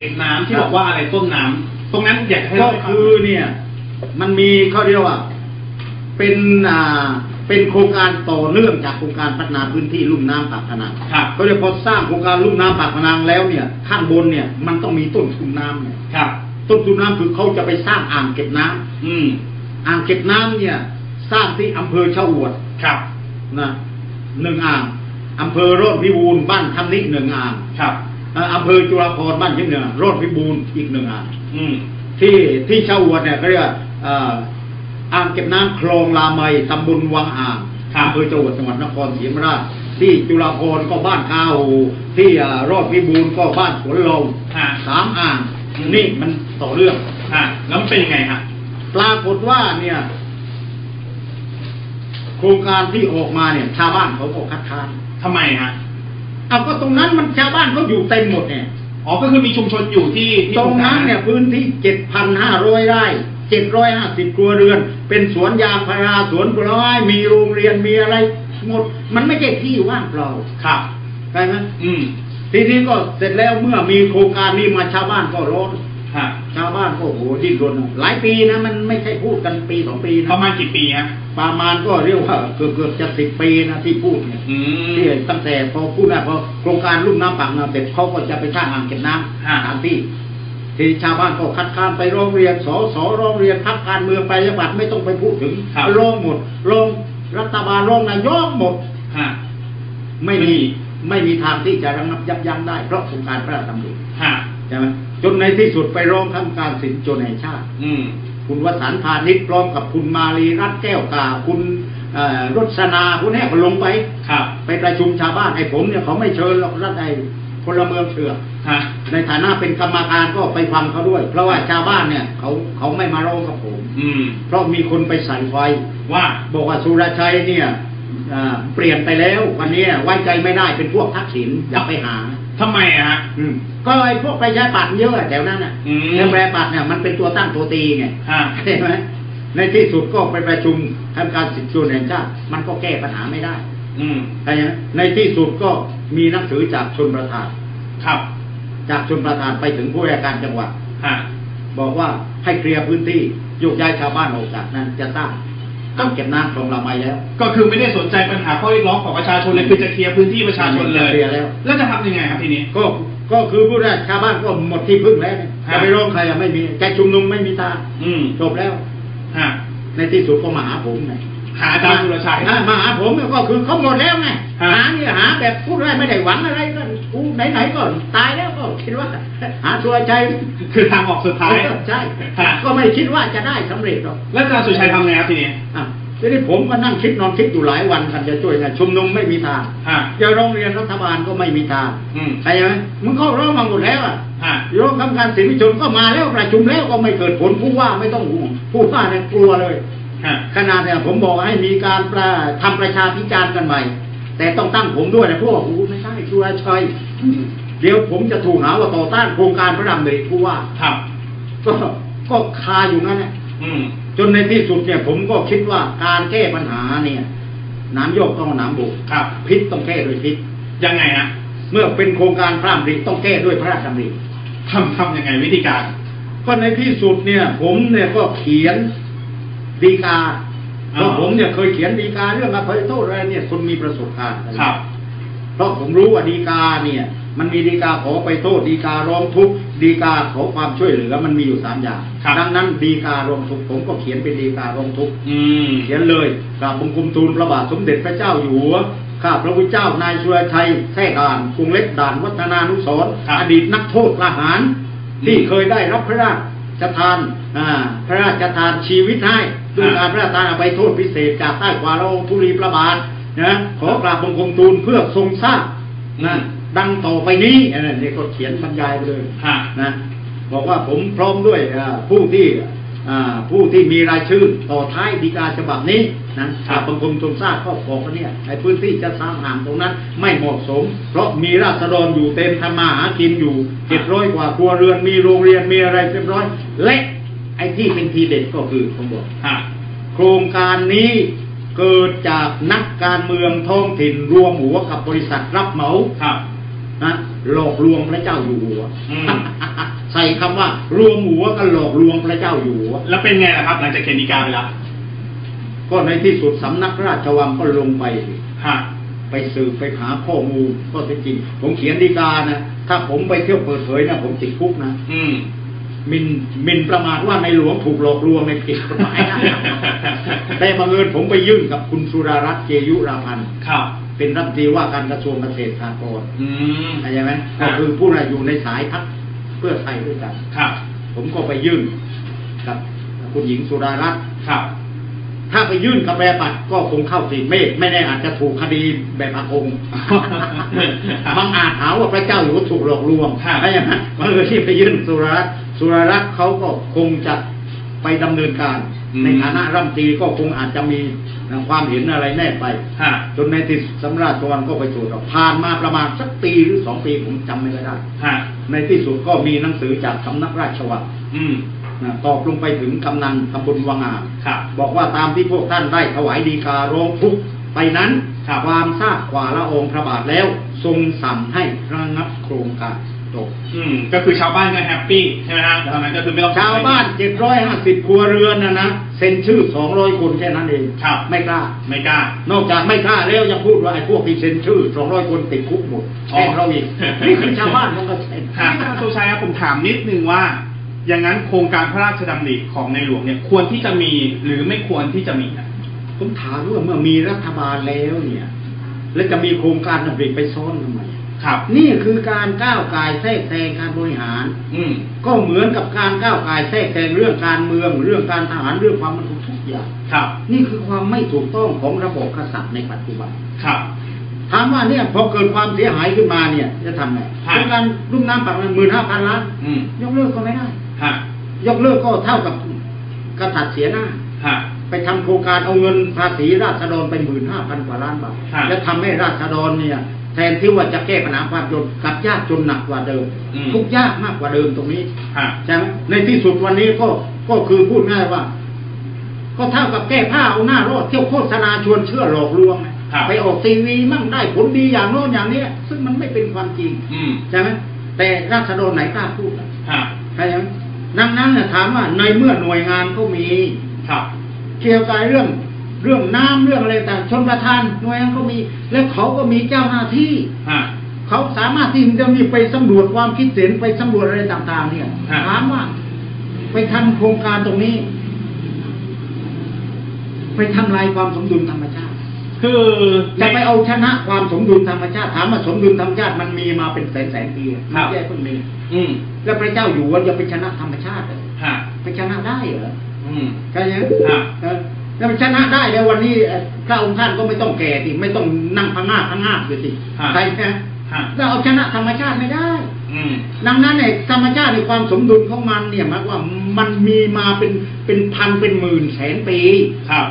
เก็บน้ำที่บอกว่าอะไรต้นน้ำตรงนั้นอยากให้ก็เล่าให้ฟังคือเนี่ย มันมีเขาเรียกว่า เป็นอ่าเป็นโครงการต่อเนื่องจากโครงการพัฒนาพื้นที่ลุ่มน้ำปากพนังครับก็เลยพอสร้างโครงการลุ่มน้ำปากพนังแล้วเนี่ย ข้างบนเนี่ยมันต้องมีต้นทุนน้ำเนี่ยครับ ต้นทุนน้ำคือเขาจะไปสร้างอ่างเก็บน้ำอืม อ่างเก็บน้ำเนี่ย สร้างที่อำเภอชะอวดครับนะหนึ่งอ่างอำเภอโรดพิบูลบ้านคำนิหนึ่งอ่างครับเอ่ออำเภอจุฬาภรณ์บ้านยิ่งเหนือโรดพิบูลอีกหนึ่งอ่างอืมที่ที่ชะอวดเนี่ยก็เรียกว่าเอ่ออ่างเก็บน้ำคลองลามัยตำบลวังอ่างครับอำเภอจังหวัดจังหวัดนครศรีธรรมราชที่จุฬาภรณ์ก็บ้านคาหูที่เอ่อโรดพิบูลก็บ้านสวนลมฮะสามอ่างอืมนี่มันต่อเรื่องฮะแล้วมันเป็นยังไงฮะปรากฏว่าเนี่ย โครงการที่ออกมาเนี่ยชาวบ้านเขาก็คัดค้านทำไมฮะ เอาก็ตรงนั้นมันชาวบ้านเขาอยู่เต็มหมดเนี่ยอ๋อก็คือมีชุมชนอยู่ที่ที่ตรงนั้นเนี่ยพื้นที่เจ็ดพันห้าร้อยไร่เจ็ดร้อยห้าสิบครัวเรือน เป็นสวนยางพาราสวนผลไม้มีโรงเรียนมีอะไรหมด มันไม่ใช่ที่ว่างเปล่าครับใช่ไหมอืมทีนี้ก็เสร็จแล้วเมื่อมีโครงการนี้มาชาวบ้านก็ร้อนฮะ ชาวบ้านก็โอ้โหดิ้นรนหลายปีนะ มันไม่ใช่พูดกันปีสองปีนะประมาณกี่ปีฮะประมาณก็เรียกว่าเกือบเกือบจะสิบปีนะที่พูดเนี่ยอืมที่ตั้งแต่พอพูดนะพอโครงการลุ่มน้ำปากน้ำเสร็จเขาก็จะไปสร้างอ่างเก็บน้ฮะำตามที่ที่ชาวบ้านก็คัดค้านไปร้องเรียนสสร้องเรียนพักการเมืองไปจังหวัดไม่ต้องไปพูดถึงครับร้องหมดร้องรัฐบาลร้องนายกหมดฮะไม่มีไม่มีทางที่จะระงับยับยั้งได้เพราะโครงการพระราชดำริฮะใช่ไหม จนในที่สุดไปร้องทั้งการสินจนแห่งชาติ อืมคุณวสันต์พาณิชย์พร้อมกับคุณมาลีรัตน์แก้วกาคุณเอ่อรสนาคุณแน่ก็ลงไปครับ ไปประชุมชาวบ้านไอ้ผมเนี่ยเขาไม่เชิญหรอกรัฐใดพลเมืองเถื่อนฮะในฐานะเป็นกรรมการก็ไปฟังเขาด้วย เพราะว่าชาวบ้านเนี่ยเขาเขาไม่มาร้องกับผม อืม เพราะมีคนไปใส่ไฟว่าบอกว่าสุรชัยเนี่ยอ่าเปลี่ยนไปแล้ววันนี้ไว้ใจไม่ได้เป็นพวกทักษิณอย่าไปหา ทำไมอะฮะอืมก็ไอ้พวกไปใช้ปัดเยอะอะแถวนั้นอะอืมแล้วแปรปัดเนี่ยมันเป็นตัวตั้งตัวตีไงฮะใช่ไหมในที่สุดก็ไปประชุมทำการสิทธิชนแห่งชาติมันก็แก้ปัญหาไม่ได้ อืมใช่ไหมในที่สุดก็มีหนังสือจากชนประธาน ครับ จากชนประธานไปถึงผู้ว่าการจังหวัดฮะบอกว่าให้เคลียร์พื้นที่โยกย้ายชาวบ้านออกจากนั้นจะตั้งต้ องเก็บน้ำคลองละไมแล้ว ก็คือไม่ได้สนใจปัญหาข้อเรียกร้องของประชาชนเลยคือจะเคลียร์พื้นที่ประชาชนเลยเคลียร์แล้ว แล้วจะทำยังไงครับทีนี้ก็ก็คือผู้ได้ชาวบ้านก็หมดที่พึ่งแล้วเนี่ยฮะจะไปร้องใครอะไม่มีแกชุมนุมไม่มีทางอืมจบแล้วฮะในที่สุดก็มาหาผมไงหาอาจารย์สุรชัยอ่ามาหาผมก็คือเขาหมดแล้วไงฮะหาเนี่ยหาแบบพูดได้ไม่ได้หวังอะไร ก็กูไหนๆก็ตายแล้วก็คิดว่า หาตัวใจคือทางออกสุดท้าย ใช่ฮะก็ไม่คิดว่าจะได้สำเร็จหรอกแล้วอาจารย์สุรชัยทำไงครับทีนี้อะทีนี้ผมก็นั่งคิดนอนคิดอยู่หลายวันกันจะช่วยกันชุมนุมไม่มีทางฮะจะโรงเรียนรัฐบาลก็ไม่มีทางอืมใช่ไหมมึงเข้าร้องมาหมดแล้วอะฮะโยกทำการสินวิชนก็มาแล้วประชุมแล้วก็ไม่เกิดผลผู้ว่าไม่ต้องห่วงผู้ว่าเนี่ยกลัวเลยฮะขนาดเนี่ยผมบอกให้มีการประทำประชาพิจารณ์กันใหม่ แต่ต้องตั้งผมด้วยนะพวกโอ้โหไม่ใช่ชัวชัยเดี๋ยวผมจะถูกหาว่าต่อต้านโครงการพระดำริผู้ว่าครับ ก็ก็คาอยู่นั่นแหละอืมจนในที่สุดเนี่ย ผมก็คิดว่าการแก้ปัญหาเนี่ยน้ำโยกต้องเอาน้ำบุกครับ พิษต้องแก้ด้วยพิษยังไงฮะเมื่อเป็นโครงการพระดำริต้องแก้ด้วยพระราชดำริทำทำยังไงวิธีการก็ในที่สุดเนี่ย ผมเนี่ยก็เขียนดีกา เพราะผมเนี่ยเคยเขียนดีกาเรื่องอภัยโทษอะไรเนี่ยคนมีประสบการณ์ครับ เพราะผมรู้ว่าดีกาเนี่ย มันมีดีกาขอไปโทษดีการ้องทุกข์ดีกาขอความช่วยเหลือมันมีอยู่สามอย่างครับดังนั้นดีการ้องทุกข์ผมก็เขียนเป็นดีการ้องทุกข์อืมเขียนเลยกราบบังคมทูลพระบาทสมเด็จพระเจ้าอยู่หัวข้าพระพุทธเจ้านายสุรชัยแท้ด่านกรุงเล็กด่านวัฒนานุสรณ์ครับอดีตนักโทษทหารอืมที่เคยได้รับพระราชทานอ่าพระราชทานชีวิตให้ ด้วยครับการพระราชทานอภัยโทษพิเศษจากใต้ขวาละองธุลีพระบาทนะขอกราบบังคมทูลเพื่อทรงทราบนะดังต่อไปนี้อันนี้นี่ก็เขียนบรรยายไปเลยฮะนะบอกว่าผมพร้อมด้วยอ่าผู้ที่อ่าผู้ที่มีรายชื่อต่อท้ายดีกาฉบับนี้นะครับบางคนทรงทราบก็บอกว่าเนี่ยในพื้นที่จะสร้างห่างตรงนั้น ไม่เหมาะสม เพราะมีราษฎรอยู่เต็มทำมาหากินอยู่เจ็ดร้อยกว่าครัวเรือนมีโรงเรียนมีอะไรเรียบร้อย และ ไอ้ที่เป็นทีเด็ดก็คือผมบอกฮะโครงการนี้เกิดจากนักการเมืองท้องถิ่นรวมหัวกับบริษัทรับเหมาครับนะหลอกลวงพระเจ้าอยู่หัวอืมใส่คำว่ารวมหัวก็หลอกลวงพระเจ้าอยู่หัวแล้วเป็นไงล่ะครับ หลังจากเขียนดีกาไปแล้วก็ในที่สุดสำนักราชวังก็ลงไปฮะไปสืบไปหาข้อมูลก็เป็นจริง ผมเขียนดีกานะถ้าผมไปเที่ยวเปิดเผยนะผมติดคุกนะ อืมห มินหมินประมาทว่าในหลวงถูกหลอกลวงในผิดกฎหมายนะแต่บังเอิญผมไปยื่นกับคุณสุรารัตน์เจยุราพันธ์ครับ เป็นรัฐมนตรีว่าการกระทรวงเกษตรสหกรณ์อืมเข้าใจไหมครัก็บคือผู้ใดอยู่ในสายพักเพื่อไทยด้วยกันครับ ผมก็ไปยื่นกับคุณหญิงสุดารัตน์ครับ ถ้าไปยื่นกับแบบบัตรก็คงเข้าสิไม่ไม่แน่อาจจะถูกคดีแบบอากงบางอาจหาว่าพระเจ้าอยู่หัวถูกหลอกลวงครับใช่ไหมมันเลยที่ไปยื่นสุรารัตน์ สุรารัตน์เขาก็คงจะไปดำเนินการอืมในฐานะรัฐมนตรีก็คงอาจจะมีความเห็นอะไรแน่ไปฮะจนในที่สุดสำราญสวรรค์ก็ไปตรวจสอบผ่านมาประมาณสักปีหรือสองปีผมจำไม่ได้ฮะในที่สุดก็มีหนังสือจากสำนักราชวังอืมนะตอบลงไปถึงกำนันตำบลวังงามครับบอกว่าตามที่พวกท่านได้ถวายดีการ้องทุกข์ไปนั้นครับความทราบกว่าละองค์พระบาทแล้ว ทรงสั่งให้ระงับโครงการ จบอืม ก็คือชาวบ้านก็แฮปปี้ใช่ไหมฮะตอนนั้นก็คือไม่ต้องชาวบ้าน750ครัวเรือนนะนะเซ็นชื่อ200คนแค่นั้นเองครับไม่กล้า ไม่กล้า นอกจากไม่กล้าแล้วยังพูดว่าไอ้พวกที่เซ็นชื่อ200คนติดคุกหมดอ๋อแค่เราอีกนี่คือชาวบ้านมันก็เซ็นฮะท่านสุชัยครับผมถามนิดนึงว่า อย่างนั้นโครงการพระราชดำริของในหลวงเนี่ยควรที่จะมีหรือไม่ควรที่จะมีนะผมถามว่าเมื่อมีรัฐบาลแล้วเนี่ย แล้วจะมีโครงการดำริไปซ่อนทำไม ครับนี่คือการก้าวไก่ายแทรกแซงการบริหาร อืมก็เหมือนกับการก้าวไก่ายแทรกแซงเรื่องการเมือง เรื่องการทหารเรื่องความมั่นคงทุกอย่าง ครับ นี่คือความไม่ถูกต้องของระบบกษัตริย์ในปัจจุบัน ครับถามว่าเนี่ยพอเกิดความเสียหายขึ้นมาเนี่ย จะทำไงฮะโครงการรุ่มน้ำปากน้ำหมื่นห้าพันล้านอืมยกเลิกก็ไม่ได้ฮะยกเลิกก็เท่ากับกษัตริย์เสียหน้าฮะไปทำโครงการเอาเงินภาษีราษฎรไปหมื่นห้าพันกว่าล้านบาทฮะแล้วทำให้ราษฎรเนี่ยแทนที่ว่าจะแก้ปัญหาความจนกลับยากจนหนักกว่าเดิมอืมทุกข์ยากมากกว่าเดิมตรงนี้ฮะใช่ไหมในที่สุดวันนี้ก็ก็คือพูดง่ายว่า ก็เท่ากับแก้ผ้าเอาหน้ารอดเที่ยวโฆษณาชวนเชื่อหลอกลวงนะครับไปออกทีวีมั่งได้ผลดีอย่างโน้นอย่างนี้ซึ่งมันไม่เป็นความจริงอืมใช่ไหมแต่ราษฎรไหนกล้าพูดล่ะฮะใช่ไหมดังนั้นเนี่ยถามว่าในเมื่อหน่วยงานเขามีครับเกี่ยวกับเรื่อง เรื่องน้ำเรื่องอะไรต่างชนประทานหน่วยงานเขามี แล้วเขาก็มีเจ้าหน้าที่ฮะเขาสามารถที่จะมีไปสำรวจความคิดเห็นไปสำรวจอะไรต่าง ๆ เนี่ยฮะถามว่า ไปทำโครงการตรงนี้ ไปทำลายความสมดุลธรรมชาติ คือในจะไปเอาชนะความสมดุลธรรมชาติถามว่าสมดุลธรรมชาติมันมีมาเป็นแสนแสนๆปีอะครับไม่ใช่เพิ่งมีอืมแล้วพระเจ้าอยู่ว่าจะไปชนะธรรมชาติเหรอฮะไปชนะได้เหรออืมใช่ไหมฮะเออ แล้วมันชนะได้แล้ววันนี้เอ่อพระองค์ท่านก็ไม่ต้องแก่สิไม่ต้องนั่งพังงาบพังงาบอยู่สิฮะใช่ไหมฮะแล้วเอาชนะธรรมชาติไม่ได้อืมดังนั้นเนี่ยธรรมชาติในความสมดุลของมันเนี่ยหมายว่ามันมีมาเป็นเป็นพันเป็นหมื่นแสนปีครับ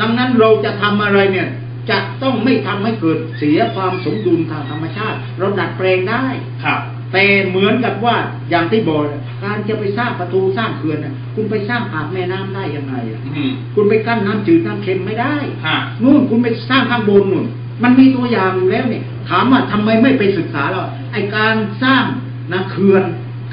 ดังนั้นเราจะทำอะไรเนี่ย จะต้องไม่ทำให้เกิดเสียความสมดุลทางธรรมชาติ เราดัดแปลงได้ครับ แต่เหมือนกับว่าอย่างที่บอกการจะไปสร้างประตูสร้างเขื่อนน่ะคุณไปสร้างปากแม่น้ำได้ยังไงอะอืมคุณไปกั้นน้ำจืดน้ำเค็มไม่ได้ฮะนู่นคุณไปสร้างข้างบนนู่น มันมีตัวอย่างอยู่แล้วเนี่ย ถามว่าทำไมไม่ไปศึกษาเราไอการสร้างนะเขื่อน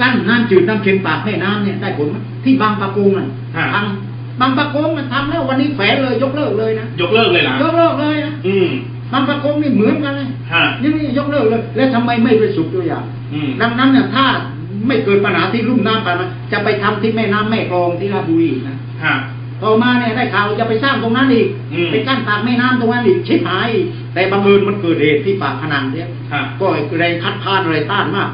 กั้นน้ำจืดน้ำเค็มปากแม่น้ำเนี่ยได้ผลไหมที่บางปะกงน่ะฮะทำบางปะกงมันทำแล้ววันนี้แฝงเลยยกเลิกเลยนะยกเลิกเลยนะยกเลิกเลยนะอืม บางปะกงนี่เหมือนกันเลยฮะนี่นี่ยกเลิกเลย แล้วทำไมไม่ไปสุดตัวอย่างอืมดังนั้นเนี่ยถ้าไม่เกิดปัญหาที่ลุ่มน้ำปานนั้นจะไปทำที่แม่น้ำแม่กลองที่ราชบุรีนะฮะต่อมาเนี่ยได้ข่าวจะไปสร้างตรงนั้นอีกอืมไปกั้นปากแม่น้ำตรงนั้นอีกชิบหายอีกแต่บังเอิญมันเกิดเหตุที่ปากพนังเนี่ยฮะก็แรงคัดค้านอะไรต้านมาก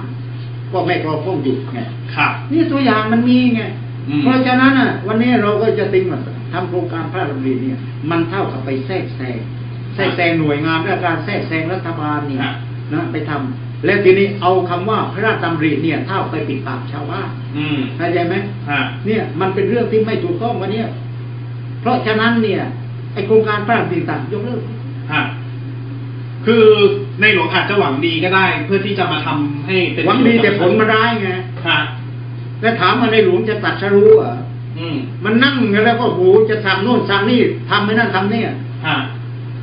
ก็แม่กลองต้องหยุดไงครับนี่ตัวอย่างมันมีไงอืมเพราะฉะนั้นอะ วันนี้เราก็จะติงว่าทำโครงการพระราชดำริเนี่ย มันเท่ากับไปแทรกแซง แทรกแซงหน่วยงานและการแทรกแซงรัฐบาลเนี่ยฮะนะไปทำแล้วทีนี้เอาคำว่าพระราชดำริเนี่ยเท่าไปปิดปากชาวบ้านอืมเข้าใจไหมฮะเนี่ยมันเป็นเรื่องที่ไม่ถูกต้องวันนี้เพราะฉะนั้นเนี่ยไอโครงการพระราชดำริต่างๆยกเลิกฮะคือในหลวงอาจจะหวังดีก็ได้ เพื่อที่จะมาทำให้เป็นหวังดีแต่ผลมันร้ายไงฮะแล้วถามมาในหลวงจะตัดสรู้เหรออืมมันนั่งแล้วก็โหจะสั่งโน่นสั่งนี่ทำไม่นั่นทำเนี่ยฮะ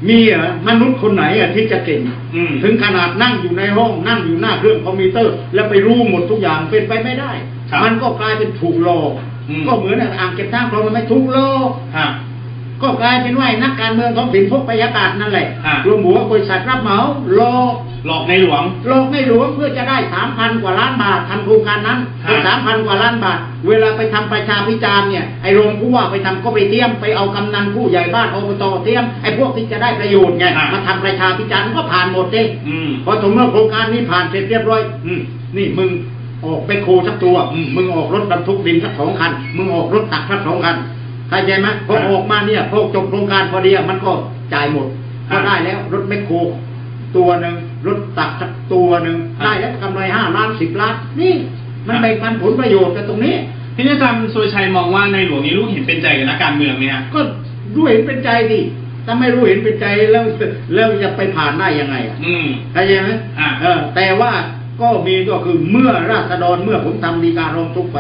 มีเหรอมนุษย์คนไหนอะที่จะเก่งอืมถึงขนาดนั่งอยู่ในห้องนั่งอยู่หน้าเครื่องคอมพิวเตอร์ แล้วไปรู้หมดทุกอย่างเป็นไปไม่ได้ครับมันก็กลายเป็นถูกหลอกอืมก็เหมือนอ่างเก็บน้ำคลองมันไม่ถูกหลอกฮะก็กลายเป็นว่าไอ้นักการเมืองท้องถิ่นพวกปยากาศนั่นแหละอ่ารวมหัวบริษัทรับเหมาหลอก หลอกในหลวงหลอกในหลวงเพื่อจะได้สามพันกว่าล้านบาททำโครงการนั้นฮะสามพันกว่าล้านบาท เวลาไปทำประชาพิจารณ์เนี่ยไอ้โรงผู้ว่าไปทำก็ไปเทียมไปเอากำนันผู้ใหญ่บ้านอบตเทียมไอ้พวกที่จะได้ประโยชน์ไงฮะมาทำประชาพิจารณ์ก็ผ่านหมดเด้อืมพอสมมติโครงการนี้ผ่านเสร็จเรียบร้อยอืมนี่มึงออกไปโคสักตัวอืมมึงออกรถบรรทุกดินสักสองคัน มึงออกรถตักสักสองคันเข้าใจไหมพอครับออกมาเนี่ยพอจบโครงการพอดีอะมันก็จ่ายหมดครัก็บได้แล้วรถแมคโครตัวหนึ่ง รถตักสักตัวหนึ่งครับได้แล้วกำไรห้าล้านสิบล้านนี่มันครับแบ่งปันผลประโยชน์กันตรงนี้ทีนี้อาจารย์สุรชัยมองว่าในหลวงนี้รู้เห็นเป็นใจกับนักการเมืองไหมฮะก็รู้เห็นเป็นใจดิถ้าไม่รู้เห็นเป็นใจแล้วแล้วจะไปผ่านได้ยังไงอะอืมเข้าใจไหมอ่าเออแต่ว่าก็มีก็คือเมื่อราษฎรเมื่อผมทำดีการร้องทุกข์ไป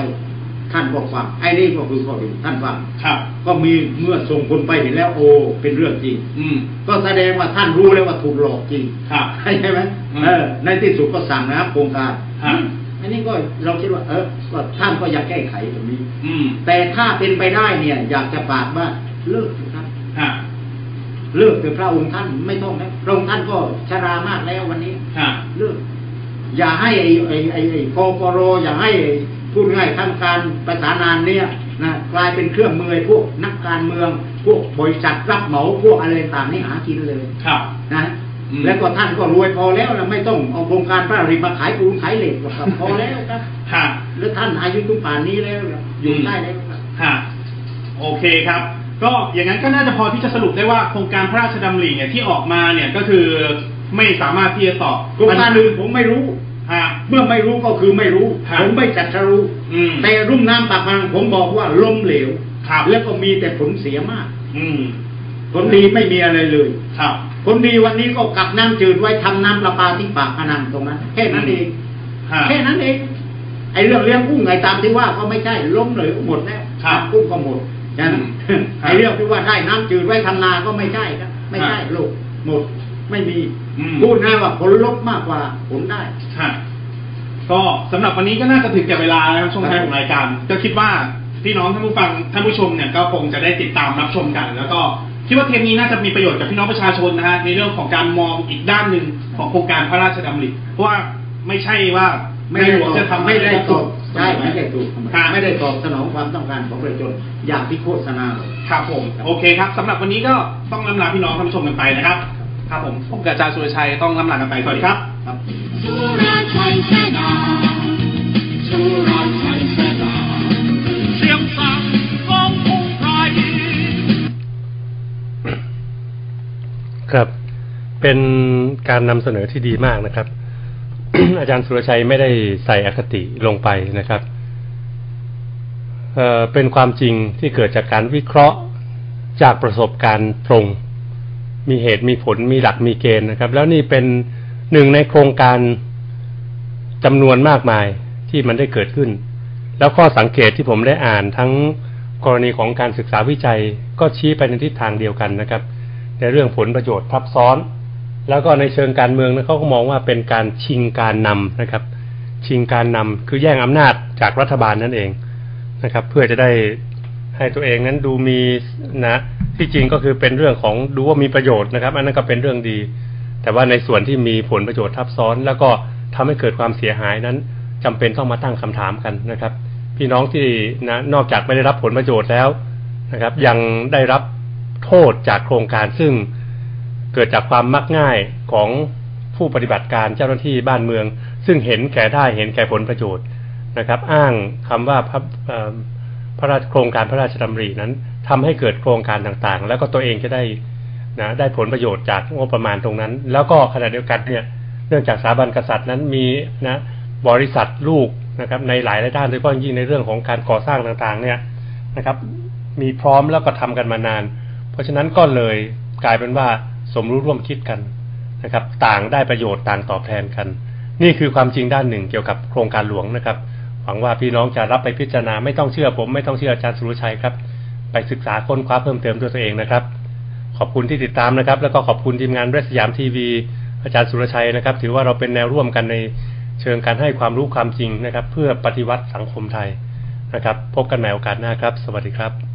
ท่านก็ฟังไอ้นี่ก็คือข้อดีท่านฟังครับ ก็มีเมื่อส่งคนไปเห็นแล้วโอ้เป็นเรื่องจริง อืมก็แสดงว่าท่านรู้แล้วว่าถูกหลอกจริงครับใช่ไหมอืมเออในที่สุดก็สั่งนะครับโครงการฮะอันนี้ก็เราคิดว่า เออก็ท่านก็อยากแก้ไขตรงนี้ อืมแต่ถ้าเป็นไปได้เนี่ย อยากจะฝากว่าเลิกเถอะครับฮะเลิกเถอะพระองค์ท่านไม่ต้องแล้วพระองค์ท่านก็ชรามากแล้ววันนี้ฮะเลิกอย่าให้ไอ้ไอ้ไอ้ไอ้กกรอย่าให้ พูดง่ายทำการประสานงานเนี่ยนะกลายเป็นเครื่องมือไอ้พวกนักการเมือง พวกบริษัทรับเหมาพวกอะไรต่างๆนี่หากินเลยครับนะอืมแล้วก็ท่านก็รวยพอแล้วนะไม่ต้องเอาโครงการพระริมาขายปูนขายเหล็กหรอกครับพอแล้วครับฮะแล้วท่านอายุทุกป่านนี้แล้วนะอยู่อืมได้แล้วครับฮะโอเคครับ ก็อย่างนั้นก็น่าจะพอที่จะสรุปได้ว่าโครงการพระราชดำริเนี่ยที่ออกมาเนี่ยก็คือไม่สามารถที่จะตอบโครงการอื่นผมไม่รู้ฮะ เมื่อไม่รู้ก็คือไม่รู้ครับผมไม่จัดจะรู้อืมแต่รุ่มน้ำปากพังผมบอกว่าล้มเหลวครับแล้วก็มีแต่ผลเสียมาก อืมผลดีไม่มีอะไรเลยครับผลดีวันนี้ก็กลับน้ำจืดไว้ทำน้ำประปาที่ปากพนังตรงนั้นแค่นั้นเองฮะแค่นั้นเองไอ้เรื่องเลี้ยงกุ้งไงตามที่ว่าก็ไม่ใช่ล้มเหลวหมดแล้วครับกุ้งก็หมดใช่ไหมอืมไอ้เรื่องที่ว่าได้น้ำจืดไว้ทำนาก็ไม่ใช่ครับไม่ใช่ครับลูกหมด ไม่มีอืม พูดง่ายว่าผลลบมากกว่าผลได้ ฮะก็สำหรับวันนี้ก็น่าจะถึงแก่เวลาแล้วครับช่วงท้ายครับของรายการ ก็คิดว่าพี่น้องท่านผู้ฟังท่านผู้ชมเนี่ยก็คงจะได้ติดตามรับชมกัน แล้วก็คิดว่าเทปนี้น่าจะมีประโยชน์กับพี่น้องประชาชนนะฮะในเรื่องของการมองอีกด้านหนึ่งของโครงการพระราชดำริเพราะว่าไม่ใช่ว่าไม่ได้ในหลวงตอบจะทำไม่ได้ตอบใช่ใช่ไหมไม่ได้ถูกครับไม่ได้ตอบสนองความต้องการของประชาชนอย่างที่โฆษณาเลย ครับผมโอเคครับสำหรับวันนี้ก็ต้องล่ำลาพี่น้องท่านผู้ชมกันไปนะครับ ครับผมผมกับอาจารย์สุรชัยต้องล่ำลากันไปสวัสดีครับครับสุรชัยเสนาสุรชัยเสนาเสียงสั่งของผู้ไทยครับเป็นการนำเสนอที่ดีมากนะครับ อาจารย์สุรชัยไม่ได้ใส่อคติลงไปนะครับเอ่อเป็นความจริงที่เกิดจากการวิเคราะห์จากประสบการณ์ตรง มีเหตุมีผลมีหลักมีเกณฑ์นะครับ แล้วนี่เป็นหนึ่งในโครงการจำนวนมากมายที่มันได้เกิดขึ้น แล้วข้อสังเกตที่ผมได้อ่านทั้งกรณีของการศึกษาวิจัยก็ชี้ไปในทิศทางเดียวกันนะครับ ในเรื่องผลประโยชน์ทับซ้อน แล้วก็ในเชิงการเมืองนะเขาก็มองว่าเป็นการชิงการนำนะครับ ชิงการนำคือแย่งอำนาจจากรัฐบาลนั่นเองนะครับ เพื่อจะได้ให้ตัวเองนั้นดูมีนะ ที่จริงก็คือเป็นเรื่องของดูว่ามีประโยชน์นะครับ อันนั้นก็เป็นเรื่องดี แต่ว่าในส่วนที่มีผลประโยชน์ทับซ้อน แล้วก็ทำให้เกิดความเสียหายนั้นจำเป็นต้องมาตั้งคำถามกันนะครับ พี่น้องที่นะนอกจากไม่ได้รับผลประโยชน์แล้วนะครับ ยังได้รับโทษจากโครงการซึ่งเกิดจากความมักง่ายของผู้ปฏิบัติการเจ้าหน้าที่บ้านเมือง ซึ่งเห็นแก่ได้เห็นแก่ผลประโยชน์นะครับ อ้างคำว่าพระพระราชโครงการพระราชดำรินั้น ทำให้เกิดโครงการต่างๆ แล้วก็ตัวเองจะได้นะได้ผลประโยชน์จากงบประมาณตรงนั้น แล้วก็ขณะเดียวกันเนี่ยเนื่องจากสถาบันกษัตริย์นั้นมีนะบริษัทลูกนะครับในหลายด้านโดยเฉพาะยิ่งในเรื่องของการก่อสร้างต่างๆเนี่ยนะครับ มีพร้อมแล้วก็ทำกันมานาน เพราะฉะนั้นก็เลยกลายเป็นว่าสมรู้ร่วมคิดกันนะครับ ต่างได้ประโยชน์ต่างตอบแทนกัน นี่คือความจริงด้านหนึ่งเกี่ยวกับโครงการหลวงนะครับ หวังว่าพี่น้องจะรับไปพิจารณาไม่ต้องเชื่อผมไม่ต้องเชื่ออาจารย์สุรชัยครับ ไปศึกษาค้นคว้าเพิ่มเติมด้วยตัวเองนะครับ ขอบคุณที่ติดตามนะครับ แล้วก็ขอบคุณทีมงานเรสยามทีวีอาจารย์สุรชัยนะครับ ถือว่าเราเป็นแนวร่วมกันในเชิงการให้ความรู้ความจริงนะครับ เพื่อปฏิวัติสังคมไทยนะครับ พบกันใหม่โอกาสหน้าครับ สวัสดีครับ